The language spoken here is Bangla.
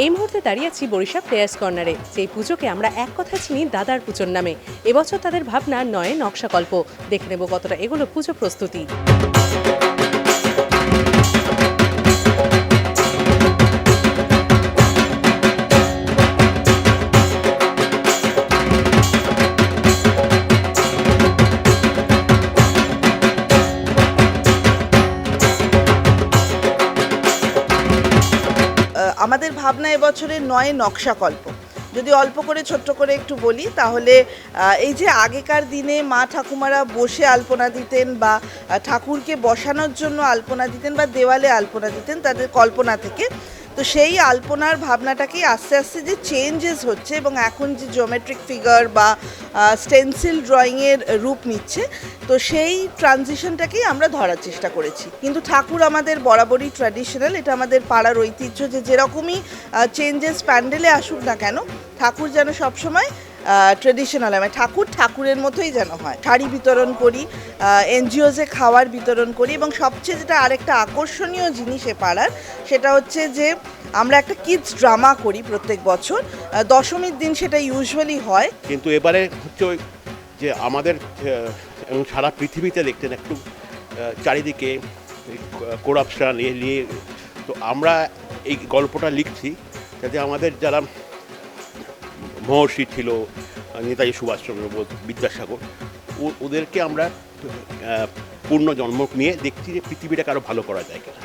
এই মুহূর্তে দাঁড়িয়ে আছি বরিশা প্লেয়ার্স কর্নারে, যেই পুজোকে আমরা এক কথা চিনি দাদার পুজোর নামে। এবছর তাদের ভাবনা নয় নকশাকল্প দেখে নেব কতটা এগুলো পুজো প্রস্তুতি। আমাদের ভাবনা এবছরের নয় নকশাকল্প যদি অল্প করে ছোট্ট করে একটু বলি, তাহলে এই যে আগেকার দিনে মা ঠাকুমারা বসে আলপনা দিতেন বা ঠাকুরকে বসানোর জন্য আলপনা দিতেন বা দেওয়ালে আলপনা দিতেন, তাদের কল্পনা থেকে তো সেই আলপনার ভাবনাটাকেই আস্তে আস্তে যে চেঞ্জেস হচ্ছে এবং এখন যে জিওমেট্রিক ফিগার বা স্টেন্সিল ড্রয়িংয়ের রূপ নিচ্ছে, তো সেই ট্রানজিশনটাকেই আমরা ধরার চেষ্টা করেছি। কিন্তু ঠাকুর আমাদের বরাবরই ট্র্যাডিশনাল এটা আমাদের পাড়ার ঐতিহ্য যে যেরকমই চেঞ্জেস প্যান্ডেলে আসুক না কেন, ঠাকুর যেন সবসময় ট্রেডিশনাল মানে ঠাকুর ঠাকুরের মতোই যেন হয়। শাড়ি বিতরণ করি এনজিওজে খাওয়ার বিতরণ করি এবং সবচেয়ে যেটা আরেকটা আকর্ষণীয় জিনিস এ পাড়ার, সেটা হচ্ছে যে আমরা একটা কিডস ড্রামা করি প্রত্যেক বছর। দশমীর দিন সেটা ইউজুয়ালি হয়। কিন্তু এবারে হচ্ছে যে আমাদের এবং সারা পৃথিবীতে দেখতেন একটু চারিদিকে করাপশান এ নিয়ে, তো আমরা এই গল্পটা লিখছি যাতে আমাদের যারা মহর্ষি ছিল, নেতাজি সুভাষচন্দ্র বোস, বিদ্যাসাগর। ওদেরকে আমরা পূর্ণ জন্ম নিয়ে দেখছি যে পৃথিবীটাকে আরও ভালো করা যায় কিনা।